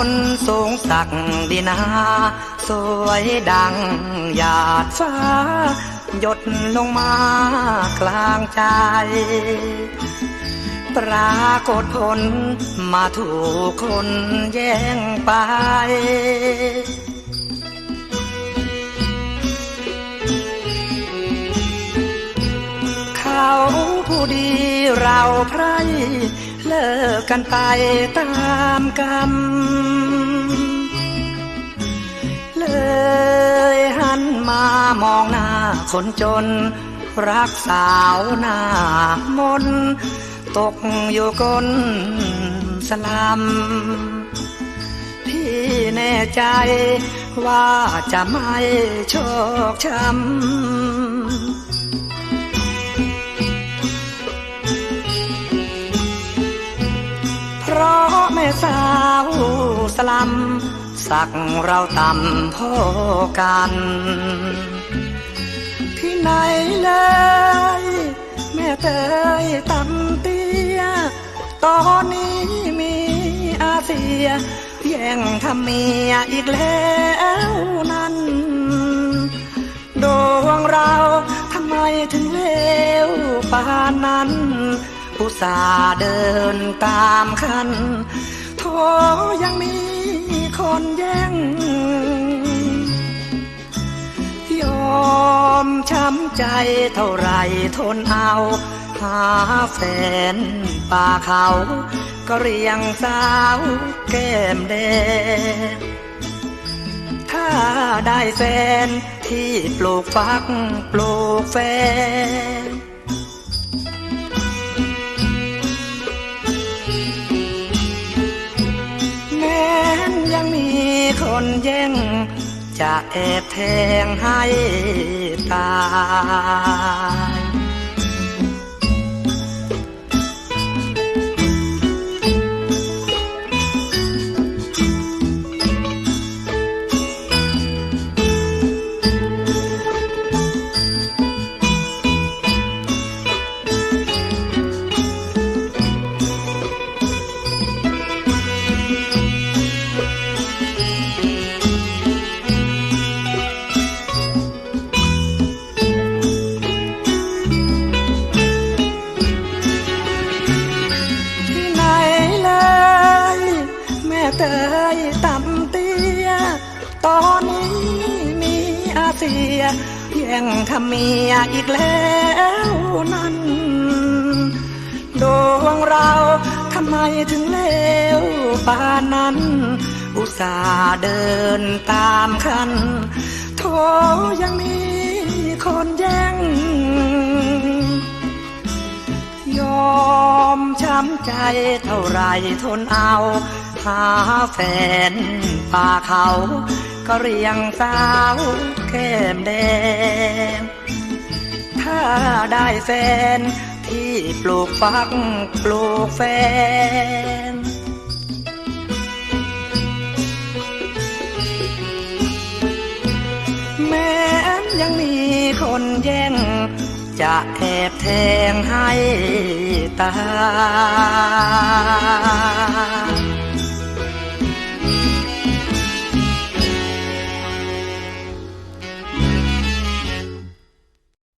คนสูงสักดินา สวยดังหยาดฟ้า หยดลงมากลางใจ ปรากฏผลมาถูกคนแย่งไปเขาผู้ดีเราไพร เลิกกันไปตามกรรม เลยหันมามองหน้าคนจน รักสาวหน้ามน ตกอยู่ก้นสลัมพี่แน่ใจว่าจะไม่โชคช้ำ แม่สาวสลัมสักเราต่ำพ่อกันที่ไหนเลย แม่เตยต่ำเตี้ย ตอนนี้มีอาเซีย แย่งทำเมียอีกแล้วนั้นดวงเราทำไมถึงเลวปานนั้น อุตส่าห์เดินตามคันโทยังมีคนแย่งยอมช้ำใจเท่าไรทนเอา หาแฟนป่าเขา ก็เรียงสาวแก้มแดงถ้าได้แฟนที่ปลูกฟักปลูกแฟน ยังมีคนแย่ง จะแอบแทงให้ตาย เซียแย่งทำเมียอีกแล้วนั้นดวงเราทำไมถึงเลวปานนั้น อุตส่าห์เดินตามคันโทยังมีคนแย่ง ยอมช้ำใจเท่าไรทนเอา หาแฟนป่าเขา ก็เรียงสาวแก้มแดง ถ้าได้แฟนที่ปลูกฟักปลูกแฟนแม้ยังมีคนแย่ง จะแอบแทงให้ตาย